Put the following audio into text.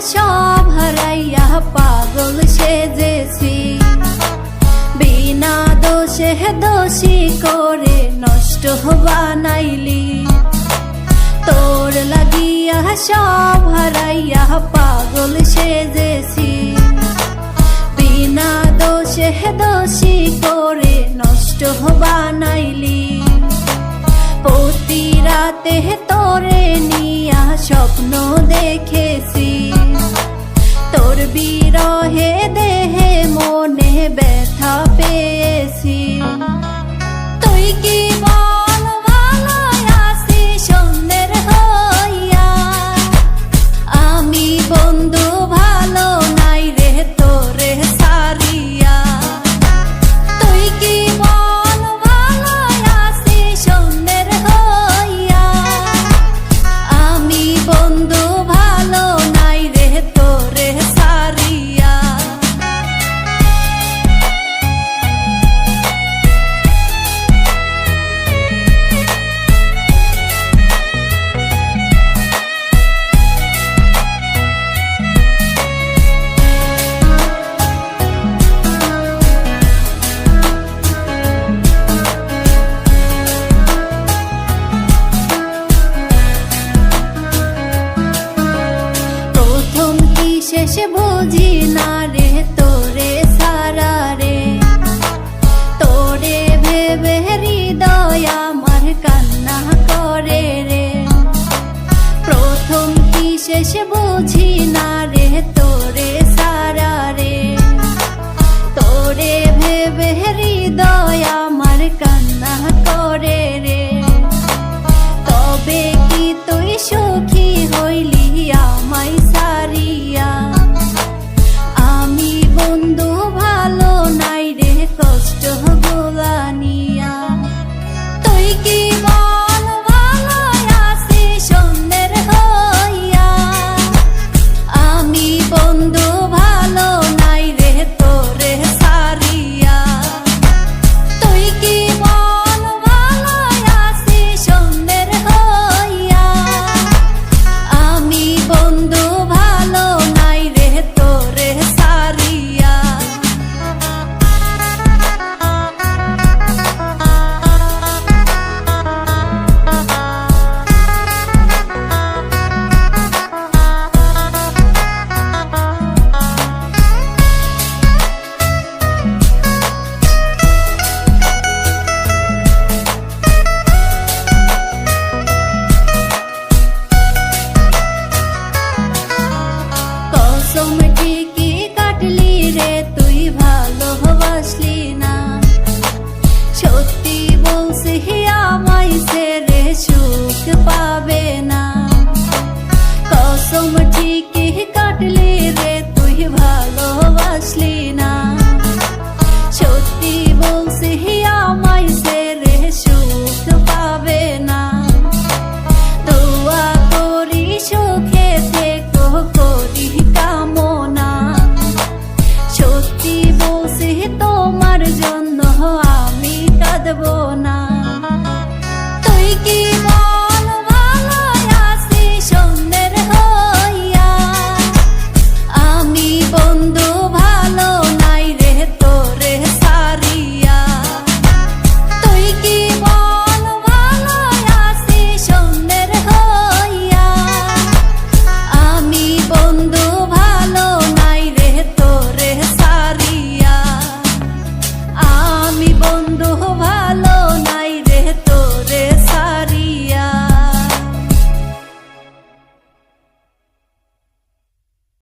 সব হারাইয়া পাগল সেজেছি। বিনা দোষে দোষী করে নষ্ট বানাইলি। তোর লাগিয়া সব হারাইয়া পাগল সেজেছি। বিনা দোষে দোষী করে নষ্ট বানাইলি। প্রতি রাতে তোরে নিয়া স্বপ্ন দেখেছি। তোর বিরহে দেহে মনে ব্যথা পেয়েছি। তুই কি শেষ বুঝি না রে, তোরে সারা রে। তোরে ভেবে হৃদয় আমার কান্না করে রে। প্রথম কি শেষ বুঝি না 很多。আমার